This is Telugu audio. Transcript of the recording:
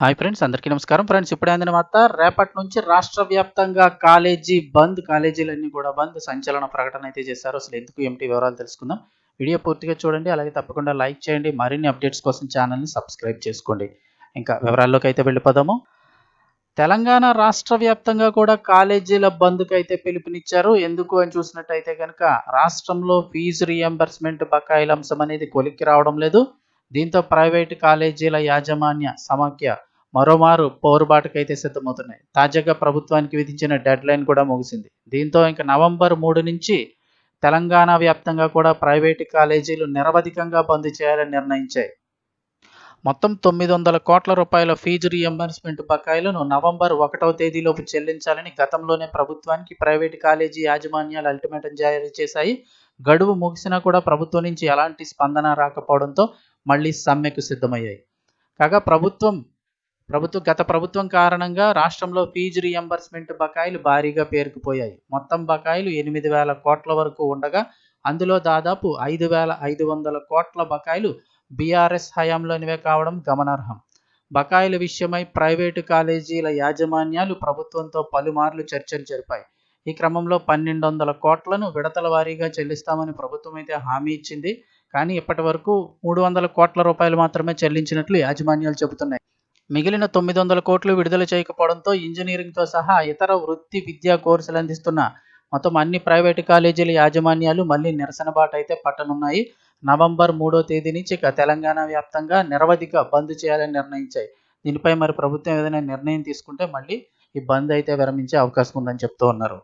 హాయ్ ఫ్రెండ్స్ అందరికీ నమస్కారం. ఫ్రెండ్స్ ఇప్పుడు అందిన వార్త రేపటి నుంచి రాష్ట్ర వ్యాప్తంగా కాలేజీ బంద్ కాలేజీలన్నీ కూడా బంద్ సంచలన ప్రకటన అయితే చేశారు. అసలు ఎందుకు ఏమిటి వివరాలు తెలుసుకుందాం. వీడియో పూర్తిగా చూడండి అలాగే తప్పకుండా లైక్ చేయండి. మరిన్ని అప్డేట్స్ కోసం ఛానల్ని సబ్స్క్రైబ్ చేసుకోండి. ఇంకా వివరాల్లోకి అయితే వెళ్ళిపోదాము. తెలంగాణ రాష్ట్ర వ్యాప్తంగా కూడా కాలేజీల బంద్కు అయితే పిలుపునిచ్చారు. ఎందుకు అని చూసినట్టయితే కనుక రాష్ట్రంలో ఫీజు రియంబర్స్మెంట్ బకాయిల అంశం అనేది కొలిక్కి రావడం లేదు. దీంతో ప్రైవేటు కాలేజీల యాజమాన్య సమాఖ్య మరోమారు పోరుబాటుకైతే సిద్ధమవుతున్నాయి. తాజాగా ప్రభుత్వానికి విధించిన డెడ్ లైన్ కూడా ముగిసింది. దీంతో ఇంకా నవంబర్ మూడు నుంచి తెలంగాణ వ్యాప్తంగా కూడా ప్రైవేటు కాలేజీలు నిరవధికంగా బంద్ చేయాలని నిర్ణయించాయి. మొత్తం తొమ్మిది వందల కోట్ల రూపాయల ఫీజు రియంబర్స్మెంట్ బకాయిలను నవంబర్ ఒకటవ తేదీలోపు చెల్లించాలని గతంలోనే ప్రభుత్వానికి ప్రైవేటు కాలేజీ యాజమాన్యాలు అల్టిమేటం జారీ చేశాయి. గడువు ముగిసినా కూడా ప్రభుత్వం నుంచి ఎలాంటి స్పందన రాకపోవడంతో మళ్ళీ సమ్మెకు సిద్ధమయ్యాయి. కాగా ప్రభుత్వం ప్రభుత్వం గత ప్రభుత్వం కారణంగా రాష్ట్రంలో ఫీజు రియంబర్స్మెంట్ బకాయిలు భారీగా పేరుకుపోయాయి. మొత్తం బకాయిలు ఎనిమిది వేల కోట్ల వరకు ఉండగా అందులో దాదాపు ఐదు వేల ఐదు వందల కోట్ల బకాయిలు బీఆర్ఎస్ హయాంలోనివే కావడం గమనార్హం. బకాయిల విషయమై ప్రైవేటు కాలేజీల యాజమాన్యాలు ప్రభుత్వంతో పలుమార్లు చర్చలు జరిపాయి. ఈ క్రమంలో పన్నెండు వందల కోట్లను విడతల వారీగా చెల్లిస్తామని ప్రభుత్వం అయితే హామీ ఇచ్చింది. కానీ ఇప్పటి వరకు మూడు వందల కోట్ల రూపాయలు మాత్రమే చెల్లించినట్లు యాజమాన్యాలు చెబుతున్నాయి. మిగిలిన తొమ్మిది వందల కోట్లు విడుదల చేయకపోవడంతో ఇంజనీరింగ్తో సహా ఇతర వృత్తి విద్యా కోర్సులు అందిస్తున్న మొత్తం అన్ని ప్రైవేటు కాలేజీల యాజమాన్యాలు మళ్ళీ నిరసన బాట అయితే పట్టనున్నాయి. నవంబర్ మూడో తేదీ నుంచి ఇక తెలంగాణ వ్యాప్తంగా నిరవధిక బంద్ చేయాలని నిర్ణయించాయి. దీనిపై మరి ప్రభుత్వం ఏదైనా నిర్ణయం తీసుకుంటే మళ్ళీ ఈ బంద్ అయితే విరమించే అవకాశం ఉందని చెప్తూ ఉన్నారు.